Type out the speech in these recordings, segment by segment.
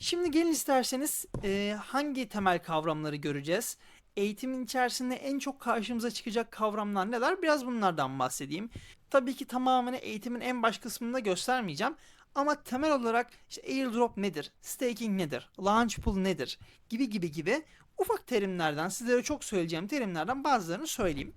Şimdi gelin isterseniz e, hangi temel kavramları göreceğiz? Eğitimin içerisinde en çok karşımıza çıkacak kavramlar neler? Biraz bunlardan bahsedeyim. Tabii ki tamamını eğitimin en baş kısmında göstermeyeceğim. Ama temel olarak işte airdrop nedir, staking nedir, launch pool nedir gibi gibi gibi ufak terimlerden, sizlere çok söyleyeceğim terimlerden bazılarını söyleyeyim.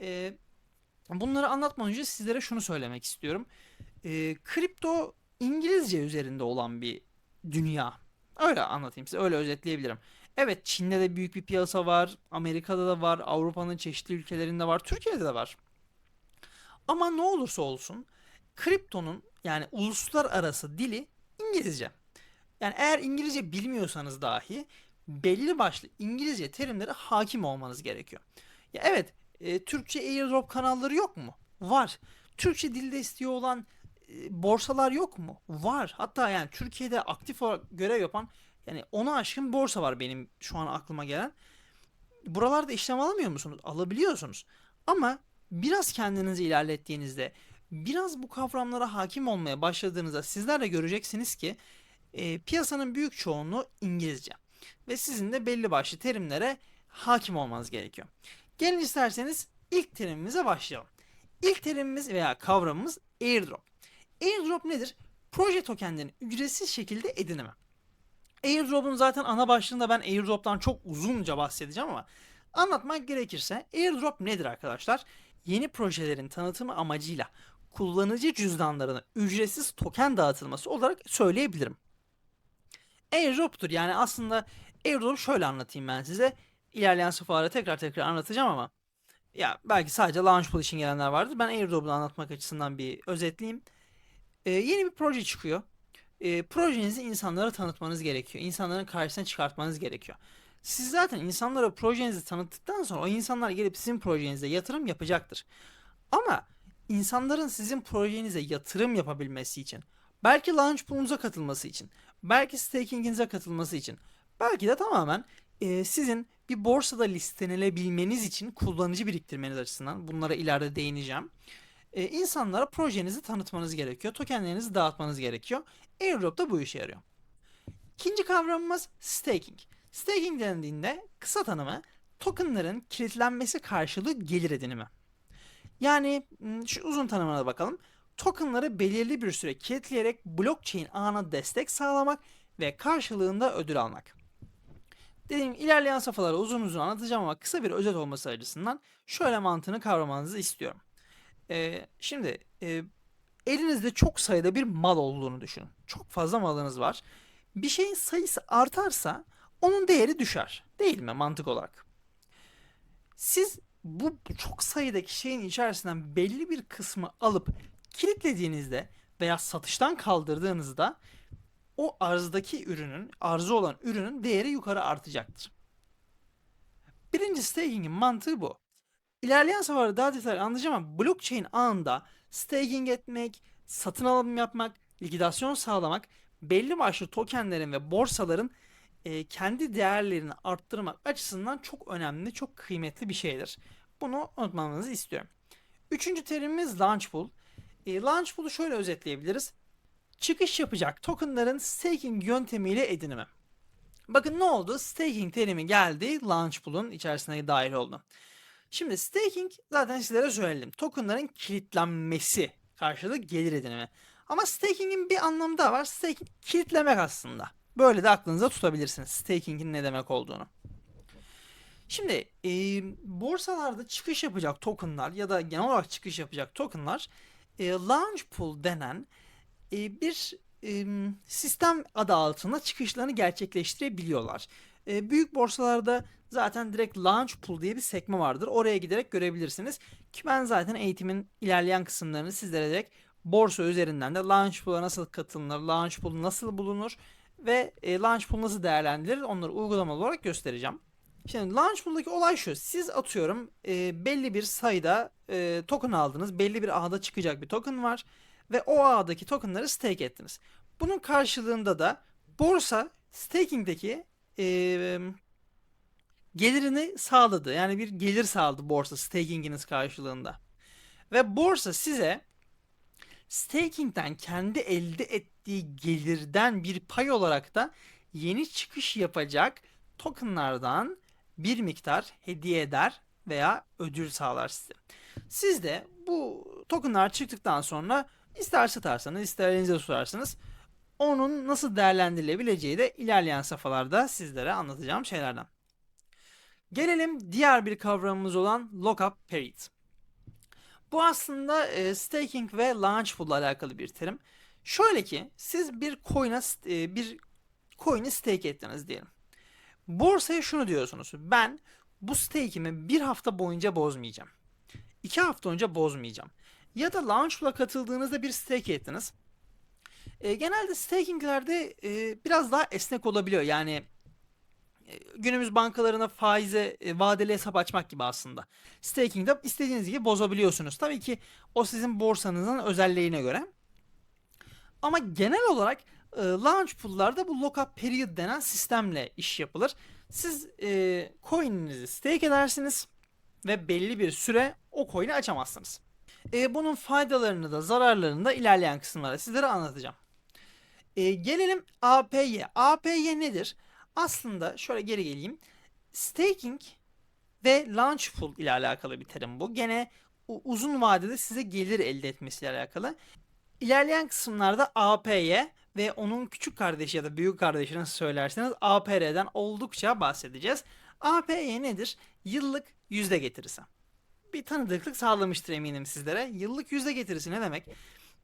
E, bunları anlatmadan önce sizlere şunu söylemek istiyorum. E, kripto İngilizce üzerinde olan bir dünya. Öyle anlatayım size, öyle özetleyebilirim. Evet, Çin'de de büyük bir piyasa var, Amerika'da da var, Avrupa'nın çeşitli ülkelerinde var, Türkiye'de de var. Ama ne olursa olsun kriptonun yani uluslararası dili İngilizce. Yani eğer İngilizce bilmiyorsanız dahi belli başlı İngilizce terimlere hakim olmanız gerekiyor. Ya evet, e, Türkçe airdrop kanalları yok mu? Var. Türkçe dilde istiyor olan borsalar yok mu? Var. Hatta yani Türkiye'de aktif olarak görev yapan yani ona aşkın borsa var benim şu an aklıma gelen. Buralarda işlem alamıyor musunuz? Alabiliyorsunuz. Ama biraz kendinizi ilerlettiğinizde, biraz bu kavramlara hakim olmaya başladığınızda sizler de göreceksiniz ki e, piyasanın büyük çoğunluğu İngilizce. Ve sizin de belli başlı terimlere hakim olmanız gerekiyor. Gelin isterseniz ilk terimimize başlayalım. İlk terimimiz veya kavramımız airdrop. Airdrop nedir? Proje tokenlerin ücretsiz şekilde edinimi. Airdrop'un zaten ana başlığında ben airdrop'tan çok uzunca bahsedeceğim ama anlatmak gerekirse airdrop nedir arkadaşlar? Yeni projelerin tanıtımı amacıyla kullanıcı cüzdanlarına ücretsiz token dağıtılması olarak söyleyebilirim. Airdrop'tur yani aslında airdrop şöyle anlatayım ben size. İlerleyen safhalarda tekrar tekrar anlatacağım ama ya belki sadece Launchpool için gelenler vardır. Ben airdrop'u anlatmak açısından bir özetleyeyim. Ee, yeni bir proje çıkıyor. Ee, projenizi insanlara tanıtmanız gerekiyor. İnsanların karşısına çıkartmanız gerekiyor. Siz zaten insanlara projenizi tanıttıktan sonra o insanlar gelip sizin projenize yatırım yapacaktır. Ama insanların sizin projenize yatırım yapabilmesi için, belki launch pool'unuza katılması için, belki staking'inize katılması için, belki de tamamen e, sizin bir borsada listelenebilmeniz için kullanıcı biriktirmeniz açısından bunlara ileride değineceğim. E, insanlara projenizi tanıtmanız gerekiyor. Tokenlerinizi dağıtmanız gerekiyor. Airdrop da bu işe yarıyor. İkinci kavramımız staking. Staking dendiğinde kısa tanımı tokenların kilitlenmesi karşılığı gelir edinimi. Yani m, şu uzun tanımına bakalım. Tokenları belirli bir süre kilitleyerek blockchain ağına destek sağlamak ve karşılığında ödül almak. Dediğim ilerleyen safhaları uzun uzun anlatacağım ama kısa bir özet olması açısından şöyle mantığını kavramanızı istiyorum. Ee, şimdi e, elinizde çok sayıda bir mal olduğunu düşünün. Çok fazla malınız var. Bir şeyin sayısı artarsa onun değeri düşer. Değil mi mantık olarak? Siz bu çok sayıdaki şeyin içerisinden belli bir kısmı alıp kilitlediğinizde veya satıştan kaldırdığınızda o arzdaki ürünün, arzı olan ürünün değeri yukarı artacaktır. Birinci staking'in mantığı bu. İlerleyen safhalarda daha detaylı anlatacağım ama blockchain ağında staking etmek, satın alım yapmak, likidasyon sağlamak, belli başlı tokenlerin ve borsaların e, kendi değerlerini arttırmak açısından çok önemli, çok kıymetli bir şeydir. Bunu unutmamanızı istiyorum. Üçüncü terimimiz launch pool. E, launch pool'u şöyle özetleyebiliriz. Çıkış yapacak tokenların staking yöntemiyle edinimi. Bakın ne oldu? Staking terimi geldi. Launch pool'un içerisine dahil oldu. Şimdi staking zaten sizlere söyledim. Tokenların kilitlenmesi karşılığı gelir edinimi. Ama staking'in bir anlamı da var. Staking kilitlemek aslında. Böyle de aklınıza tutabilirsiniz staking'in ne demek olduğunu. Şimdi e, borsalarda çıkış yapacak tokenlar ya da genel olarak çıkış yapacak tokenlar e, launch pool denen e, bir e, sistem adı altında çıkışlarını gerçekleştirebiliyorlar. E, büyük borsalarda zaten direkt launch pool diye bir sekme vardır. Oraya giderek görebilirsiniz. Ki ben zaten eğitimin ilerleyen kısımlarını sizlere direkt borsa üzerinden de launch pool'a nasıl katılınır, launch pool nasıl bulunur ve e, launch pool nasıl değerlendirilir onları uygulamalı olarak göstereceğim. Şimdi launch pool'daki olay şu. Siz atıyorum e, belli bir sayıda token aldınız. Belli bir ağda çıkacak bir token var. Ve o ağdaki tokenları stake ettiniz. Bunun karşılığında da borsa staking'deki e, gelirini sağladı. Yani bir gelir sağladı borsa staking'iniz karşılığında. Ve borsa size staking'den kendi elde ettiği gelirden bir pay olarak da yeni çıkış yapacak tokenlardan bir miktar hediye eder veya ödül sağlar size. Siz de bu tokenlar çıktıktan sonra ister satarsanız ister elinize tutarsınız onun nasıl değerlendirilebileceği de ilerleyen safhalarda sizlere anlatacağım şeylerden. Gelelim diğer bir kavramımız olan lockup period. Bu aslında e, staking ve launch pool alakalı bir terim. Şöyle ki siz bir coin'e e, bir coin'i stake ettiniz diyelim. Borsaya şunu diyorsunuz. Ben bu stake'imi bir hafta boyunca bozmayacağım. İki hafta önce bozmayacağım. Ya da launch pool'a katıldığınızda bir stake ettiniz. E, genelde stakinglerde e, biraz daha esnek olabiliyor. Yani e, günümüz bankalarına faize e, vadeli hesap açmak gibi aslında. Staking'de istediğiniz gibi bozabiliyorsunuz. Tabii ki o sizin borsanızın özelliğine göre. Ama genel olarak e, launch pool'larda bu lockup period denen sistemle iş yapılır. Siz e, coin'inizi stake edersiniz ve belli bir süre o coin'i açamazsınız. E, bunun faydalarını da zararlarını da ilerleyen kısımlarda sizlere anlatacağım. E, gelelim APY. APY nedir? Aslında şöyle geri geleyim. Staking ve launch pool ile alakalı bir terim bu. Gene uzun vadede size gelir elde etmesiyle alakalı. İlerleyen kısımlarda APY ve onun küçük kardeşi ya da büyük kardeşi nasıl söylerseniz APR'den oldukça bahsedeceğiz. APY nedir? Yıllık yüzde getirisi. Bir tanıdıklık sağlamıştır eminim sizlere. Yıllık yüzde getirisi ne demek?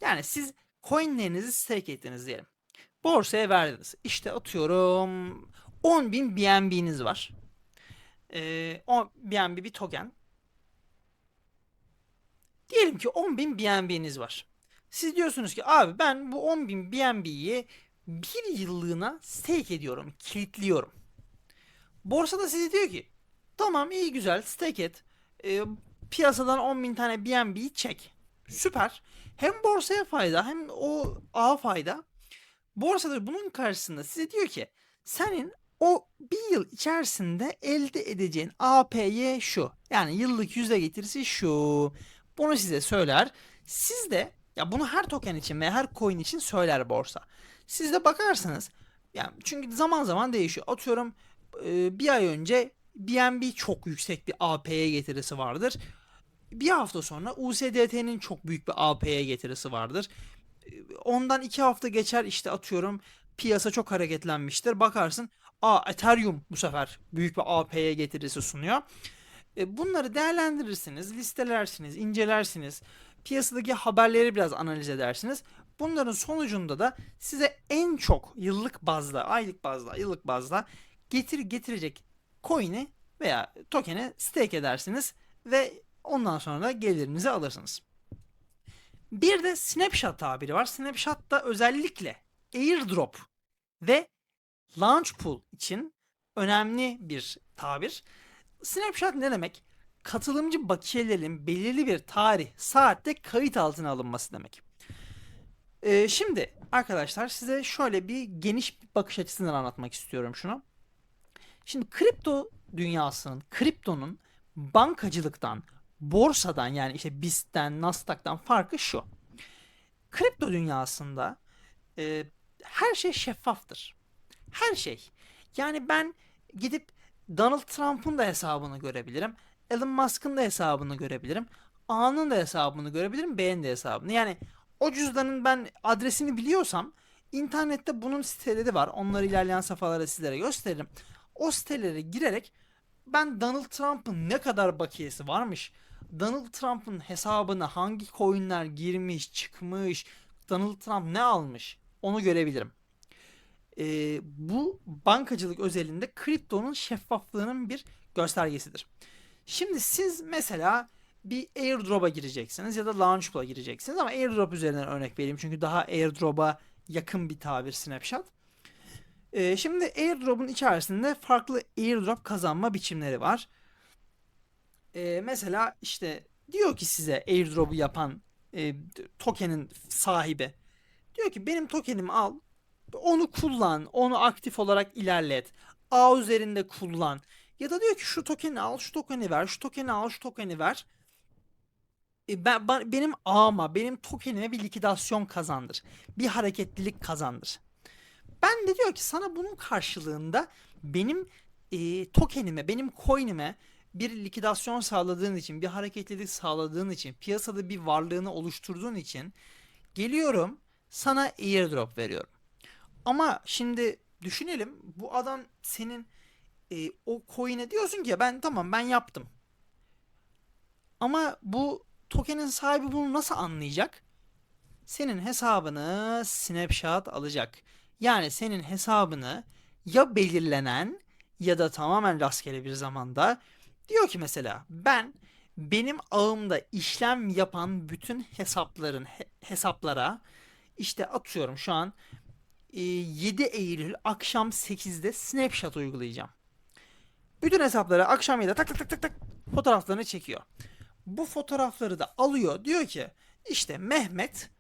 Yani siz coinlerinizi stake ettiniz diyelim. Borsaya verdiniz. İşte atıyorum 10.000 BNB'niz var. Ee, o BNB bir token. Diyelim ki 10.000 BNB'niz var. Siz diyorsunuz ki abi ben bu 10.000 BNB'yi bir yıllığına stake ediyorum, kilitliyorum. Borsada size diyor ki tamam iyi güzel stake et. Ee, piyasadan 10.000 tane BNB'yi çek. Süper. Hem borsaya fayda hem o ağa fayda. Borsada bunun karşısında size diyor ki senin o bir yıl içerisinde elde edeceğin APY şu. Yani yıllık yüzde getirisi şu. Bunu size söyler. Siz de ya bunu her token için veya her coin için söyler borsa. Siz de bakarsınız. Yani çünkü zaman zaman değişiyor. Atıyorum bir ay önce BNB çok yüksek bir AP'ye getirisi vardır. Bir hafta sonra USDT'nin çok büyük bir AP'ye getirisi vardır. Ondan iki hafta geçer işte atıyorum piyasa çok hareketlenmiştir. Bakarsın a Ethereum bu sefer büyük bir AP'ye getirisi sunuyor. Bunları değerlendirirsiniz, listelersiniz, incelersiniz. Piyasadaki haberleri biraz analiz edersiniz. Bunların sonucunda da size en çok yıllık bazda, aylık bazda, yıllık bazda getir getirecek coin'i veya token'i stake edersiniz ve ondan sonra da gelirinizi alırsınız. Bir de snapshot tabiri var. Snapshot da özellikle airdrop ve launch pool için önemli bir tabir. Snapshot ne demek? Katılımcı bakiyelerin belirli bir tarih, saatte kayıt altına alınması demek. Ee, şimdi arkadaşlar size şöyle bir geniş bir bakış açısından anlatmak istiyorum şunu. Şimdi kripto dünyasının, kriptonun bankacılıktan, borsadan yani işte BIST'ten, Nasdaq'tan farkı şu. Kripto dünyasında e, her şey şeffaftır. Her şey. Yani ben gidip Donald Trump'ın da hesabını görebilirim. Elon Musk'ın da hesabını görebilirim. A'nın da hesabını görebilirim. B'nin de hesabını. Yani o cüzdanın ben adresini biliyorsam internette bunun siteleri var. Onları ilerleyen safhalarda sizlere gösteririm. O sitelere girerek ben Donald Trump'ın ne kadar bakiyesi varmış, Donald Trump'ın hesabına hangi coinler girmiş, çıkmış, Donald Trump ne almış onu görebilirim. Ee, bu bankacılık özelinde kriptonun şeffaflığının bir göstergesidir. Şimdi siz mesela bir airdrop'a gireceksiniz ya da launchpool'a gireceksiniz ama airdrop üzerinden örnek vereyim çünkü daha airdrop'a yakın bir tabir snapshot. Ee, şimdi airdrop'un içerisinde farklı airdrop kazanma biçimleri var. Ee, mesela işte diyor ki size airdrop'u yapan e, token'in sahibi diyor ki benim tokenimi al onu kullan onu aktif olarak ilerlet ağ üzerinde kullan ya da diyor ki şu tokeni al şu tokeni ver şu tokeni al şu tokeni ver e, ben, ben- benim ağıma, benim tokenime bir likidasyon kazandır. Bir hareketlilik kazandır. Ben de diyor ki sana bunun karşılığında benim e, tokenime, benim coin'ime bir likidasyon sağladığın için, bir hareketlilik sağladığın için, piyasada bir varlığını oluşturduğun için geliyorum sana airdrop veriyorum. Ama şimdi düşünelim bu adam senin e, o coin'e diyorsun ki ben tamam ben yaptım. Ama bu tokenin sahibi bunu nasıl anlayacak? Senin hesabını snapshot alacak. Yani senin hesabını ya belirlenen ya da tamamen rastgele bir zamanda diyor ki mesela ben benim ağımda işlem yapan bütün hesapların he- hesaplara işte atıyorum şu an e, 7 Eylül akşam 8'de snapshot uygulayacağım. Bütün hesaplara akşam 7'de tak tak tak tak tak fotoğraflarını çekiyor. Bu fotoğrafları da alıyor. Diyor ki işte Mehmet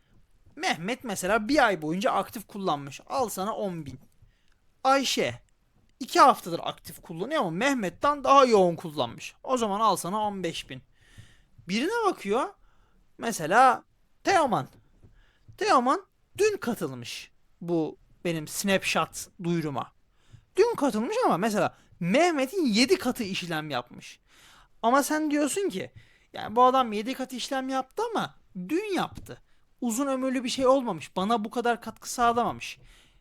Mehmet mesela bir ay boyunca aktif kullanmış. Al sana 10 bin. Ayşe 2 haftadır aktif kullanıyor ama Mehmet'ten daha yoğun kullanmış. O zaman al sana 15 bin. Birine bakıyor. Mesela Teoman. Teoman dün katılmış bu benim snapshot duyuruma. Dün katılmış ama mesela Mehmet'in 7 katı işlem yapmış. Ama sen diyorsun ki yani bu adam 7 kat işlem yaptı ama dün yaptı. Uzun ömürlü bir şey olmamış. Bana bu kadar katkı sağlamamış.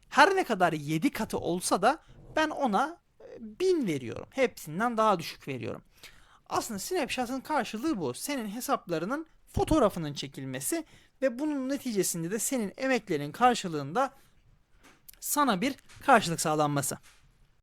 Her ne kadar 7 katı olsa da ben ona e, 1000 veriyorum. Hepsinden daha düşük veriyorum. Aslında Snapshot'ın karşılığı bu. Senin hesaplarının fotoğrafının çekilmesi ve bunun neticesinde de senin emeklerin karşılığında sana bir karşılık sağlanması.